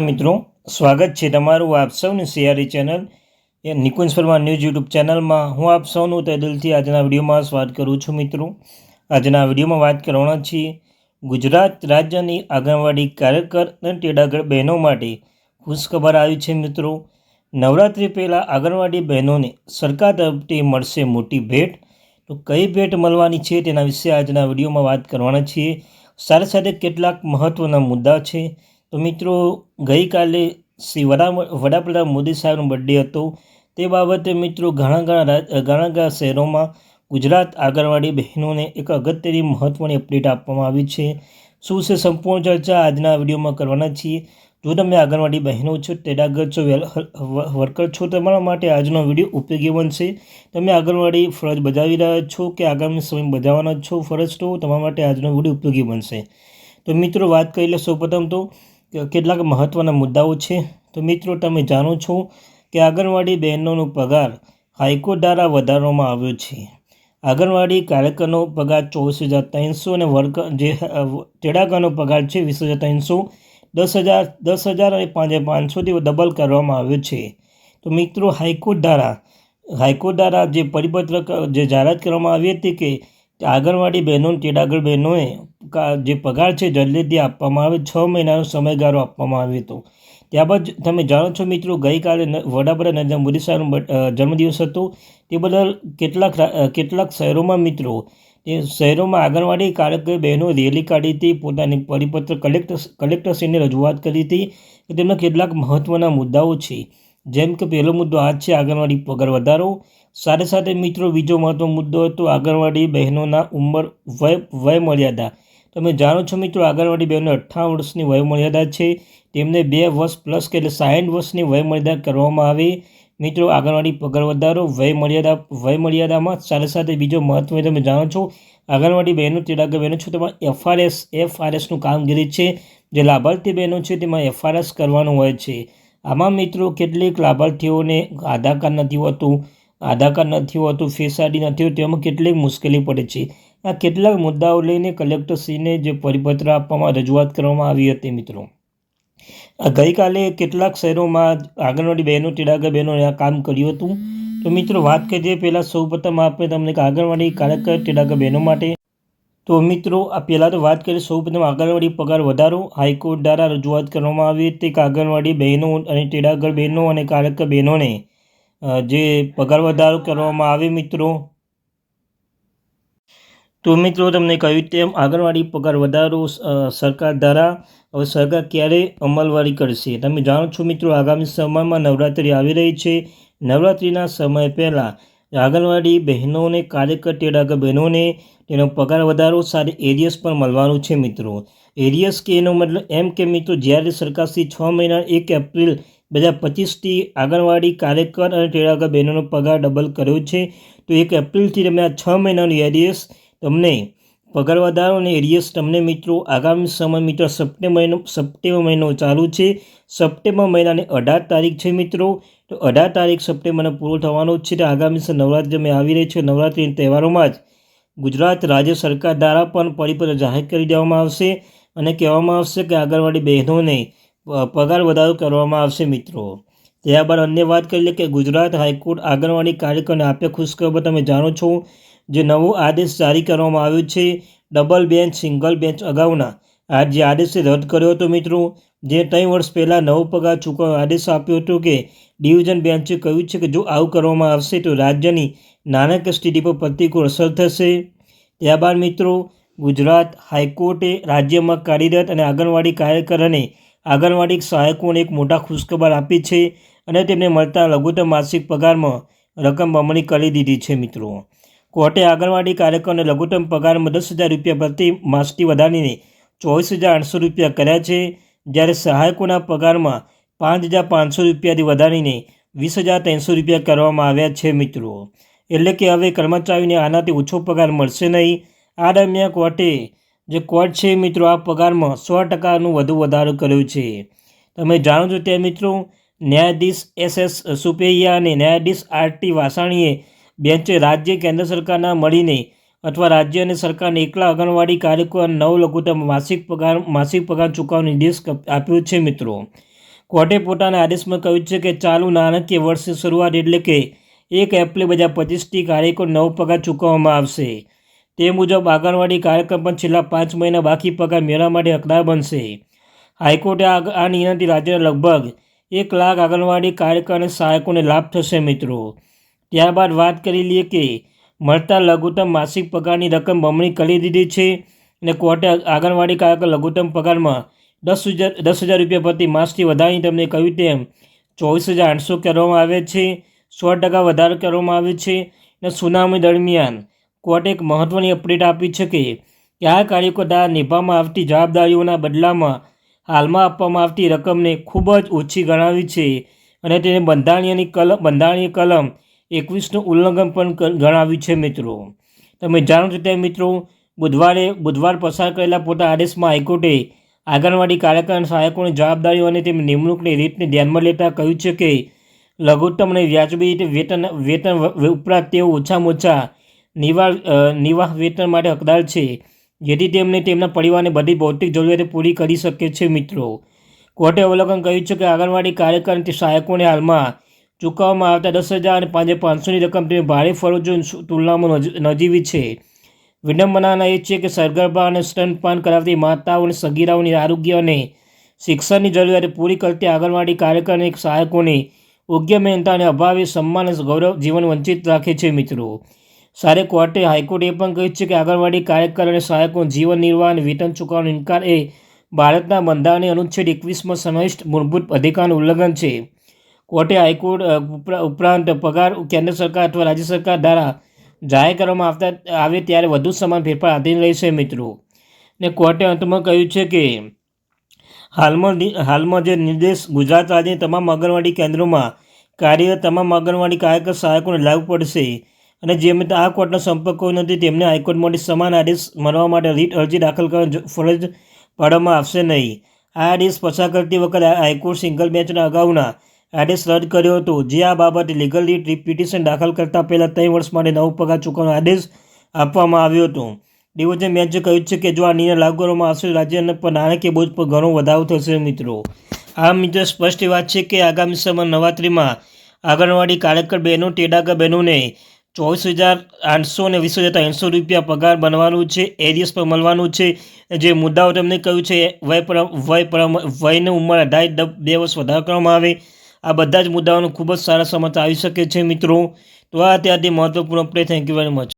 મિત્રો, સ્વાગત છે તમારું આપ સૌની સિયારી ચેનલ એ નિકુંજ પરમાર ન્યૂઝ યુટ્યુબ ચેનલમાં. હું આપ સૌનું તે આજના વિડીયોમાં સ્વાગત કરું છું મિત્રો. આજના વિડીયોમાં વાત કરવાના છીએ ગુજરાત રાજ્યની આંગણવાડી કાર્યકર અને તેડાગર બહેનો માટે ખુશખબર આવી છે મિત્રો. નવરાત્રિ પહેલાં આંગણવાડી બહેનોને સરકાર તરફથી મળશે મોટી ભેટ. તો કઈ ભેટ મળવાની છે તેના વિશે આજના વિડીયોમાં વાત કરવાના છીએ. સાથે સાથે કેટલાક મહત્ત્વના મુદ્દા છે. તો મિત્રો, ગઈકાલે શ્રી વડા વડાપ્રધાન મોદી સાહેબનો બર્થડે હતો. તે બાબતે મિત્રો, ઘણા ઘણા ઘણા ઘણા શહેરોમાં ગુજરાત આંગણવાડી બહેનોને એક અગત્યની મહત્ત્વની અપડેટ આપવામાં આવી છે. શું છે સંપૂર્ણ ચર્ચા? આજના વિડીયોમાં કરવાના છીએ. જો તમે આંગણવાડી બહેનો છો, તેડાગર છો વર્કર છો તમારા માટે આજનો વીડિયો ઉપયોગી બનશે. તમે આંગણવાડી ફરજ બજાવી રહ્યા છો કે આગામી સમય બજાવવાના છો? ફરજ તો તમારા માટે આજનો વીડિયો ઉપયોગી બનશે. તો મિત્રો, વાત કરી લે સૌપ્રથમ તો કેટલાક મહત્ત્વના મુદ્દાઓ છે. તો મિત્રો, તમે જાણો છો કે આંગણવાડી બહેનોનો પગાર હાઈકોર્ટ દ્વારા વધારવામાં આવ્યો છે. આંગણવાડી કાર્યકરનો પગાર ચોવીસ હજાર ત્રણસો અને વર્ક જે તેડાગરનો પગાર છે વીસ હજાર ત્રણસો. દસ હજાર દસ હજાર અને પાંચ હજાર પાંચસોથી ડબલ કરવામાં આવ્યો છે. તો મિત્રો, હાઈકોર્ટ દ્વારા હાઈકોર્ટ દ્વારા જે પરિપત્ર જે જાહેરાત કરવામાં આવી હતી કે આંગણવાડી બહેનો તેડાગર બહેનોએ જે પગાર છે, જલ્દીથી આપવામાં આવે. છ મહિનાનો સમયગાળો આપવામાં આવ્યો હતો. ત્યારબાદ તમે જાણો છો મિત્રો, ગઈકાલે વડાપ્રધાન નરેન્દ્ર મોદી સાહેબનો જન્મદિવસ હતો. તે બદલ કેટલાક કેટલાક શહેરોમાં મિત્રો એ શહેરોમાં આંગણવાડી કાર્યકર બહેનો રેલી કાઢી હતી. પોતાની પરિપત્ર કલેક્ટર કલેક્ટરશ્રીને રજૂઆત કરી હતી કે તેમના કેટલાક મહત્ત્વના મુદ્દાઓ છે. જેમ કે પહેલો મુદ્દો આ છે, આંગણવાડી પગાર વધારો. સાથે સાથે મિત્રો, બીજો મહત્વનો મુદ્દો હતો આંગણવાડી બહેનોના ઉંમર વય વય મર્યાદા તમે જાણો છો મિત્રો, આંગણવાડી બહેનો અઠ્ઠાવન વર્ષની વય મર્યાદા છે. તેમને બે વર્ષ પ્લસ કે એટલે સાઠ વર્ષની વય મર્યાદા કરવામાં આવે. મિત્રો, આંગણવાડી પગાર વધારો વય મર્યાદા વય સાથે સાથે બીજો મહત્વ તમે જાણો છો, આંગણવાડી બહેનો તેડાગર બહેનો છો, તેમાં એફઆરએસ એફઆરએસનું કામગીરી છે. જે લાભાર્થી બહેનો છે, તેમાં એફઆરએસ કરવાનું હોય છે. આમાં મિત્રો કેટલીક લાભાર્થીઓને આધાર કાર્ડ નથી હોતું, આધાર કાર્ડ નથી હોતું, ફેસ આઈડી નથી હોતું, તેમાં કેટલીક મુશ્કેલી પડે છે. આ કેટલાક મુદ્દાઓ લઈને કલેક્ટરશ્રીને જે પરિપત્ર આપવામાં રજૂઆત કરવામાં આવી હતી મિત્રો. ગઈકાલે કેટલાક શહેરોમાં આંગણવાડી બહેનો ટીડાગર બહેનોએ આ કામ કર્યું હતું. તો મિત્રો વાત કરીએ પહેલાં સૌપ્રથમ આપણે તમને આંગણવાડી કાર્યકર ટીડાગર બહેનો માટે. તો મિત્રો, આ પહેલાં તો વાત કરીએ સૌપ્રથમ આંગણવાડી પગાર વધારો. હાઈકોર્ટ દ્વારા રજૂઆત કરવામાં આવી હતી કે આંગણવાડી બહેનો અને ટેડાગર બહેનો અને કાર્યકર બહેનોને જે પગાર વધારો કરવામાં આવે મિત્રો. તો મિત્રો, તમને કહ્યું તેમ આંગણવાડી પગાર વધારો સરકાર દ્વારા હવે સરકાર ક્યારે અમલવારી કરશે? તમે જાણો છો મિત્રો, આગામી સમયમાં નવરાત્રિ આવી રહી છે. નવરાત્રિના સમય પહેલાં આંગણવાડી બહેનોને કાર્યકર આગળ બહેનોને તેનો પગાર વધારો સાથે એરિયસ પણ મળવાનું છે મિત્રો. એરિયસ કે એનો મતલબ એમ કે મિત્રો, જ્યારે સરકારથી છ મહિના એક એપ્રિલ બે હજાર પચીસથી આંગણવાડી કાર્યકર અને ટેડાગર બહેનોનો પગાર ડબલ કર્યો છે, તો એક એપ્રિલથી તમે આ છ મહિનાનું એરિયસ તમને પગાર વધારો અને એરિયસ તમને મિત્રો આગામી સમય મિત્રો સપ્ટેમ્બર મહિનો સપ્ટેમ્બર મહિનો ચાલુ છે. સપ્ટેમ્બર મહિનાની અઢાર તારીખ છે મિત્રો. તો અઢાર તારીખ સપ્ટેમ્બરને પૂરો થવાનો જ છે આગામી નવરાત્રિ આવી રહી છે. નવરાત્રિના તહેવારોમાં જ ગુજરાત રાજ્ય સરકાર દ્વારા પણ પરિપત્ર જાહેર કરી દેવામાં આવશે અને કહેવામાં આવશે કે આંગણવાડી બહેનોને પગાર વધારો કરવામાં આવશે મિત્રો. ત્યારબાદ અન્ય વાત કરી લે કે ગુજરાત હાઈકોર્ટ આંગણવાડી કાર્યકરને આપે ખુશખબર, તમે જાણો છો, જે નવો આદેશ જારી કરવામાં આવ્યો છે. ડબલ બેન્ચ, સિંગલ બેન્ચ અગાઉના આ જે આદેશે રદ કર્યો હતો મિત્રો. જે ત્રણ વર્ષ પહેલાં નવો પગાર ચૂકવવાનો આદેશ આપ્યો હતો કે ડિવિઝન બેન્ચે કહ્યું છે કે જો આવું કરવામાં આવશે તો રાજ્યની નાણાકીય સ્થિતિ પર પ્રતિકૂળ અસર થશે. ત્યારબાદ મિત્રો, ગુજરાત હાઈકોર્ટે રાજ્યમાં કાર્યરત અને આંગણવાડી કાર્યકર અને આંગણવાડી સહાયકોને એક મોટા ખુશખબર આપી છે અને તેમને મળતા લઘુત્તમ માસિક પગારમાં રકમ બમણી કરી દીધી છે મિત્રો. કોર્ટે આંગણવાડી કાર્યકરોને લઘુત્તમ પગારમાં દસ હજાર રૂપિયા પ્રતિ માસથી વધારીને ચોવીસ હજાર આઠસો રૂપિયા કર્યા છે, જ્યારે સહાયકોના પગારમાં પાંચ હજાર પાંચસો રૂપિયાથી વધારીને વીસ હજાર ત્રણસો રૂપિયા કરવામાં આવ્યા છે મિત્રો. એટલે કે હવે કર્મચારીને આનાથી ઓછો પગાર મળશે નહીં. આ દરમિયાન કોર્ટે જે કોર્ટ છે મિત્રો, આ પગારમાં સો ટકાનું વધુ વધારો કર્યો છે. તમે જાણો છો તે મિત્રો, ન્યાયાધીશ એસ એસ સુપૈયા અને ન્યાયાધીશ આર ટી વાસાણીએ બેન્ચે રાજ્ય, કેન્દ્ર સરકારના મળીને અથવા રાજ્ય અને સરકારને એકલા આંગણવાડી કાર્યકરો નવ લઘુત્તમ માસિક પગાર માસિક પગાર ચૂકવવાનો નિર્દેશ આપ્યો છે મિત્રો. કોર્ટે પોતાના આદેશમાં કહ્યું છે કે ચાલુ નાણાકીય વર્ષની શરૂઆત એટલે કે એક એપ્રિલ બે હજાર પચીસથી કાર્યકો નવ પગાર ચૂકવવામાં આવશે. તે મુજબ આંગણવાડી કાર્યક્રમ પણ છેલ્લા પાંચ મહિના બાકી પગાર મેળવવા માટે હકદાર બનશે. હાઈકોર્ટે આ નિર્ણયથી રાજ્યના લગભગ એક લાખ આંગણવાડી કાર્યકર અને સહાયકોને લાભ થશે મિત્રો. ત્યારબાદ વાત કરી લઈએ કે મળતા લઘુત્તમ માસિક પગારની રકમ બમણી કરી દીધી છે અને કોર્ટે આંગણવાડી કાર્યકર લઘુત્તમ પગારમાં દસ હજાર દસ હજાર રૂપિયા પ્રતિ માસથી વધારીને તમને કહ્યું તેમ ચોવીસ હજાર આઠસો કરવામાં આવે છે, સો ટકા વધારો કરવામાં આવે છે અને સુનાવણી દરમિયાન કોર્ટે એક મહત્ત્વની અપડેટ આપી છે કે આ કાર્યકો દ્વારા નિભાવવામાં આવતી જવાબદારીઓના બદલામાં હાલમાં આપવામાં આવતી રકમને ખૂબ જ ઓછી ગણાવી છે અને તેને બંધારણીયની કલમ, બંધારણીય કલમ એકવીસનું ઉલ્લંઘન પણ ગણાવ્યું છે મિત્રો. તમે જાણો છો તેમ મિત્રો, બુધવારે, બુધવાર પસાર કરેલા પોતાના આદેશમાં હાઈકોર્ટે આંગણવાડી કાર્યકર સહાયકોની જવાબદારીઓ અને તેમની નિમણૂકની રીતને ધ્યાનમાં લેતા કહ્યું છે કે, લઘુત્તમ અને વ્યાજબી રીતે વેતન વેતન ઉપરાંત તેઓ ઓછામાં ઓછા નિવાહ નિવાહ વેતન માટે હકદાર છે, જેથી તેમને તેમના પરિવારને બધી ભૌતિક જરૂરિયાતો પૂરી કરી શકે છે મિત્રો. કોર્ટે અવલોકન કર્યું છે કે આંગણવાડી કાર્યકર અને તે સહાયકોને હાલમાં ચૂકવવામાં આવતા દસ હજાર અને પાંચે પાંચસોની રકમ તેની ભારે ફરજો તુલનામાં નજ- નજીવી છે. વિડંબનાના એ છે કે સરગર્ભા અને સ્તનપાન કરાવતી માતાઓ અને સગીરાઓની આરોગ્ય અને શિક્ષણની જરૂરિયાત પૂરી કરતી આંગણવાડી કાર્યકર અને સહાયકોને યોગ્ય મહેનતાને અભાવે સન્માન અને ગૌરવ જીવન વંચિત રાખે છે મિત્રો. સારે કોર્ટે હાઈકોર્ટે એ પણ કહ્યું છે કે આંગણવાડી કાર્યકર અને સહાયકો જીવન નિર્વાહ અને વેતન ચૂકવવાનો ઇનકાર એ ભારતના બંધારણની અનુચ્છેદ એકવીસમાં સમાવિષ્ટ મૂળભૂત અધિકારનું ઉલ્લંઘન છે. કોર્ટે હાઈકોર્ટ ઉપરાંત પગાર કેન્દ્ર સરકાર અથવા રાજ્ય સરકાર દ્વારા જાહેર કરવામાં આવતા, આવે ત્યારે વધુ સમાન ફેરફાર આધીન રહેશે મિત્રો. ને કોર્ટે અંતમાં કહ્યું છે કે હાલમાં હાલમાં જે નિર્દેશ ગુજરાત રાજ્યની તમામ આંગણવાડી કેન્દ્રોમાં કાર્યરત તમામ આંગણવાડી કાર્યકર સહાયકોને લાગુ પડશે અને જેમને આ કોર્ટનો સંપર્ક કોઈ નથી તેમને હાઈકોર્ટમાંથી સમાન આદેશ મળવા માટે રીટ અરજી દાખલ કરવાની ફરજ પાડવામાં આવશે નહીં. આ આદેશ પસાર કરતી વખતે હાઈકોર્ટ સિંગલ બેન્ચના અગાઉના આદેશ રદ કર્યો હતો. જે આ બાબતે લીગલ રીટ પિટિશન દાખલ કરતાં પહેલાં ત્રણ વર્ષ માટે નવો પગાર ચૂકવવાનો આદેશ આપવામાં આવ્યો હતો. ડિવિઝન બેન્ચે કહ્યું છે કે જો આ નિર્ણય લાગુ કરવામાં આવશે રાજ્યના પર નાણાકીય બોજ પર ઘણો વધારો થશે મિત્રો. આ મિત્રો, સ્પષ્ટ વાત છે કે આગામી સમય નવરાત્રિમાં આંગણવાડી કાર્યકર બહેનો ટેડાગર બહેનોને ચોવીસ હજાર આઠસો અને વીસ હજાર ત્રણસો રૂપિયા પગાર બનવાનું છે, એરિયસ પર મળવાનું છે. જે મુદ્દાઓ તમને કહ્યું છે, વય વય વયની ઉંમર અઢાર બે વર્ષ વધારવામાં આવે. આ બધા જ મુદ્દાઓનો ખૂબ જ સારા સમાચાર આવી શકે છે મિત્રો. તો આ ત્યારથી મહત્વપૂર્ણ update. Thank you very much